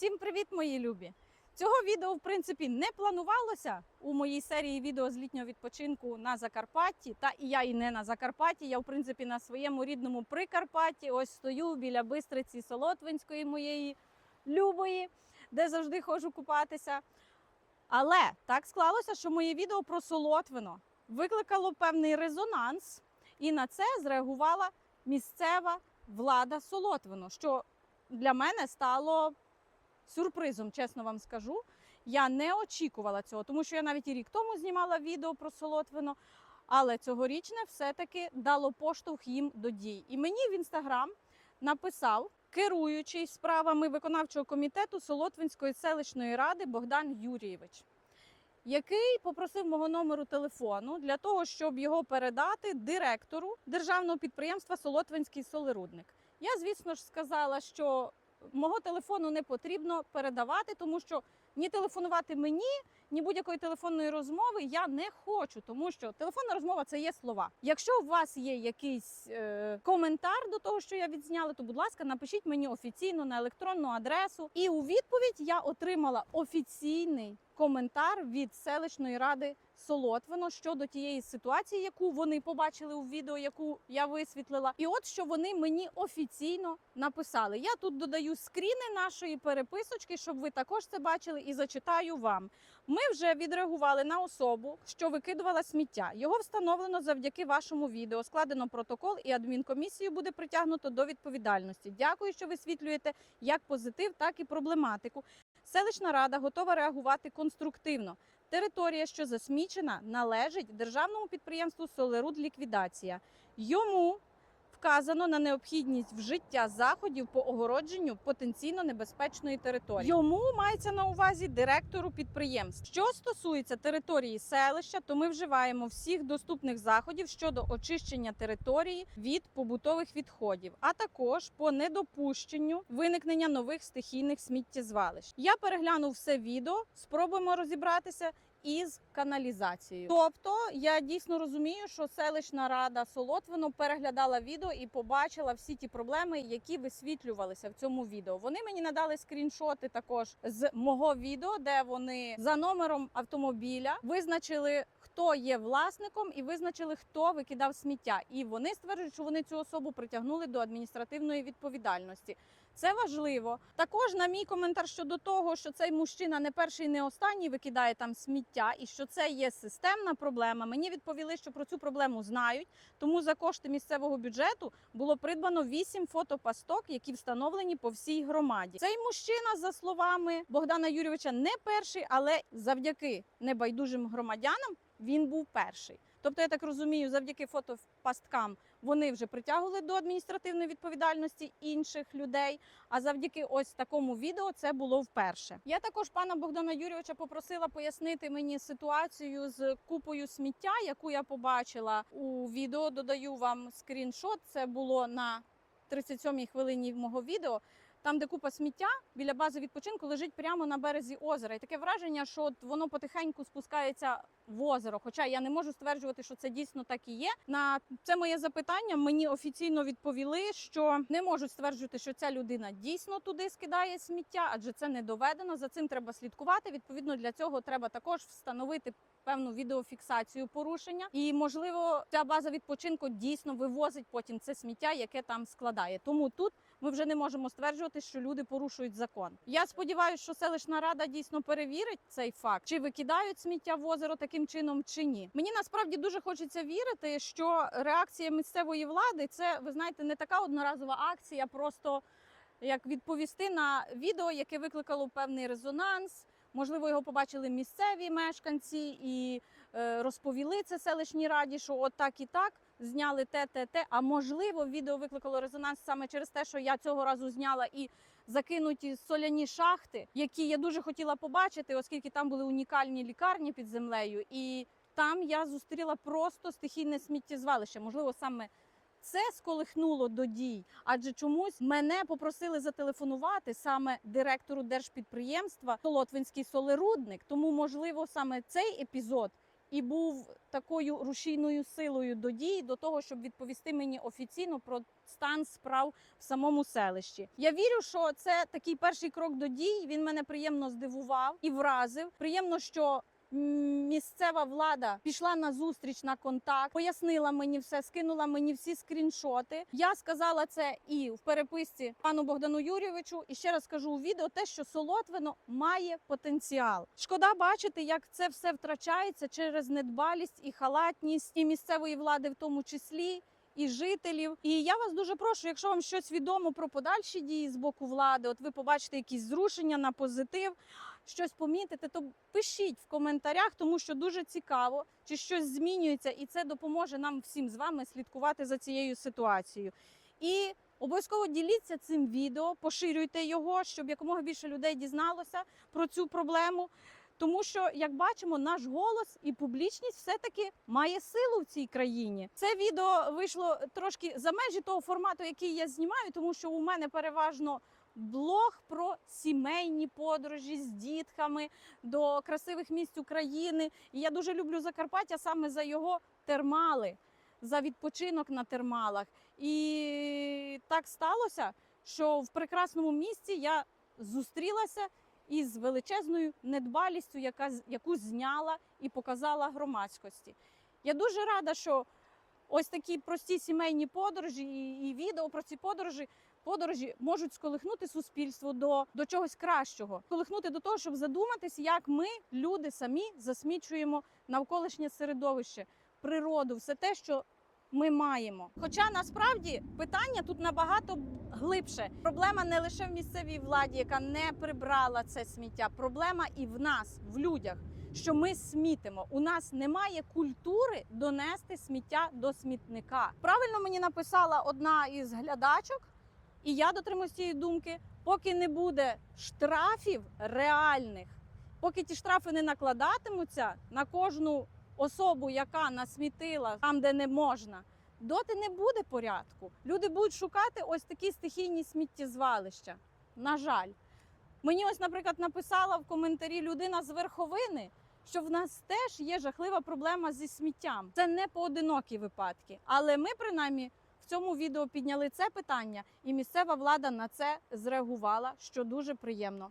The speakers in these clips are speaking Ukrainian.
Всім привіт, мої любі! Цього відео, в принципі, не планувалося у моїй серії відео з літнього відпочинку на Закарпатті. Та і я і не на Закарпатті. Я, в принципі, на своєму рідному Прикарпатті. Ось стою біля бистриці Солотвинської моєї любої, де завжди ходжу купатися. Але так склалося, що моє відео про Солотвино викликало певний резонанс, і на це зреагувала місцева влада Солотвино, що для мене стало сюрпризом, чесно вам скажу. Я не очікувала цього, тому що я навіть і рік тому знімала відео про Солотвино, але цьогорічне все-таки дало поштовх їм до дій. І мені в інстаграм написав керуючий справами виконавчого комітету Солотвинської селищної ради Богдан Юрійович, який попросив мого номеру телефону для того, щоб його передати директору державного підприємства Солотвинський солерудник. Я, звісно ж, сказала, що мого телефону не потрібно передавати, тому що ні телефонувати мені, ні будь-якої телефонної розмови я не хочу, тому що телефонна розмова це є слова. Якщо у вас є якийсь е, коментар до того, що я відзняла, то будь ласка, напишіть мені офіційно на електронну адресу. І у відповідь я отримала офіційний коментар від селищної ради Солотвино щодо тієї ситуації, яку вони побачили у відео, яку я висвітлила. І от що вони мені офіційно написали. Я тут додаю скріни нашої переписочки, щоб ви також це бачили, і зачитаю вам. Ми вже відреагували на особу, що викидувала сміття. Його встановлено завдяки вашому відео. Складено протокол, і адмінкомісію буде притягнуто до відповідальності. Дякую, що висвітлюєте як позитив, так і проблематику. Селищна рада готова реагувати конструктивно. Територія, що засмічена, належить державному підприємству Солеруд Ліквідація. Йому вказано на необхідність вжиття заходів по огородженню потенційно небезпечної території. Йому мається на увазі директору підприємств. Що стосується території селища, то ми вживаємо всіх доступних заходів щодо очищення території від побутових відходів, а також по недопущенню виникнення нових стихійних сміттєзвалищ. Я переглянув все відео, спробуємо розібратися із каналізацією. Тобто я дійсно розумію, що селищна рада Солотвино переглядала відео і побачила всі ті проблеми, які висвітлювалися в цьому відео. Вони мені надали скріншоти також з мого відео, де вони за номером автомобіля визначили. Хто є власником і визначили, хто викидав сміття, і вони стверджують, що вони цю особу притягнули до адміністративної відповідальності. Це важливо. Також на мій коментар щодо того, що цей мужчина не перший, не останній викидає там сміття, і що це є системна проблема. Мені відповіли, що про цю проблему знають. Тому за кошти місцевого бюджету було придбано вісім фотопасток, які встановлені по всій громаді. Цей мужчина, за словами Богдана Юрійовича, не перший, але завдяки небайдужим громадянам він був перший. Тобто, я так розумію, завдяки фотопасткам вони вже притягували до адміністративної відповідальності інших людей. А завдяки ось такому відео це було вперше. Я також пана Богдана Юрійовича попросила пояснити мені ситуацію з купою сміття, яку я побачила у відео. Додаю вам скріншот. Це було на 37-й хвилині мого відео. Там, де купа сміття біля бази відпочинку, лежить прямо на березі озера. І таке враження, що от воно потихеньку спускається в озеро. Хоча я не можу стверджувати, що це дійсно так і є. На це моє запитання мені офіційно відповіли, що не можуть стверджувати, що ця людина дійсно туди скидає сміття, адже це не доведено. За цим треба слідкувати. Відповідно, для цього треба також встановити. Певну відеофіксацію порушення, і можливо, ця база відпочинку дійсно вивозить потім це сміття, яке там складає. Тому тут ми вже не можемо стверджувати, що люди порушують закон. Я сподіваюся, що селищна рада дійсно перевірить цей факт, чи викидають сміття в озеро таким чином, чи ні. Мені насправді дуже хочеться вірити, що реакція місцевої влади це ви знаєте не така одноразова акція, просто як відповісти на відео, яке викликало певний резонанс. Можливо, його побачили місцеві мешканці і е, розповіли це селищній раді, що от так і так зняли те, те, те. А можливо, відео викликало резонанс саме через те, що я цього разу зняла і закинуті соляні шахти, які я дуже хотіла побачити, оскільки там були унікальні лікарні під землею, і там я зустріла просто стихійне сміттєзвалище. Можливо, саме це сколихнуло до дій, адже чомусь мене попросили зателефонувати саме директору держпідприємства Солотвинський солерудник. Тому, можливо, саме цей епізод і був такою рушійною силою до дій, до того, щоб відповісти мені офіційно про стан справ в самому селищі. Я вірю, що це такий перший крок до дій. Він мене приємно здивував і вразив. Приємно, що місцева влада пішла на зустріч на контакт, пояснила мені все, скинула мені всі скріншоти. Я сказала це і в переписці пану Богдану Юрійовичу. І ще раз кажу у відео те, що Солотвино має потенціал. Шкода бачити, як це все втрачається через недбалість і халатність і місцевої влади, в тому числі. І жителів, і я вас дуже прошу, якщо вам щось відомо про подальші дії з боку влади, от ви побачите якісь зрушення на позитив, щось помітите, то пишіть в коментарях, тому що дуже цікаво, чи щось змінюється, і це допоможе нам всім з вами слідкувати за цією ситуацією. І обов'язково діліться цим відео, поширюйте його, щоб якомога більше людей дізналося про цю проблему. Тому що, як бачимо, наш голос і публічність все-таки має силу в цій країні. Це відео вийшло трошки за межі того формату, який я знімаю, тому що у мене переважно блог про сімейні подорожі з дітками до красивих місць України. І я дуже люблю Закарпаття саме за його термали, за відпочинок на термалах. І так сталося, що в прекрасному місці я зустрілася із величезною недбалістю, яка яку зняла і показала громадськості. Я дуже рада, що ось такі прості сімейні подорожі і, і відео про ці подорожі. Подорожі можуть сколихнути суспільство до, до чогось кращого, сколихнути до того, щоб задуматись, як ми, люди, самі засмічуємо навколишнє середовище, природу, все те, що ми маємо. Хоча насправді питання тут набагато глибше. Проблема не лише в місцевій владі, яка не прибрала це сміття. Проблема і в нас, в людях, що ми смітимо. У нас немає культури донести сміття до смітника. Правильно мені написала одна із глядачок, і я дотримуюсь цієї думки. Поки не буде штрафів реальних, поки ті штрафи не накладатимуться на кожну особу, яка насмітила там, де не можна, доти не буде порядку. Люди будуть шукати ось такі стихійні сміттєзвалища. На жаль, мені ось, наприклад, написала в коментарі людина з верховини, що в нас теж є жахлива проблема зі сміттям. Це не поодинокі випадки, але ми принаймні. В цьому відео підняли це питання, і місцева влада на це зреагувала, що дуже приємно.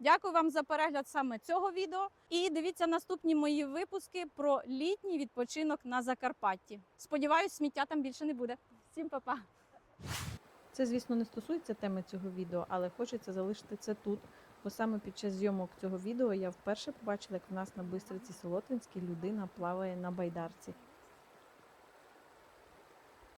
Дякую вам за перегляд саме цього відео. І дивіться наступні мої випуски про літній відпочинок на Закарпатті. Сподіваюсь, сміття там більше не буде. Всім па-па! Це, звісно, не стосується теми цього відео, але хочеться залишити це тут. Бо саме під час зйомок цього відео я вперше побачила, як в нас на Бистриці Солотвинській людина плаває на байдарці.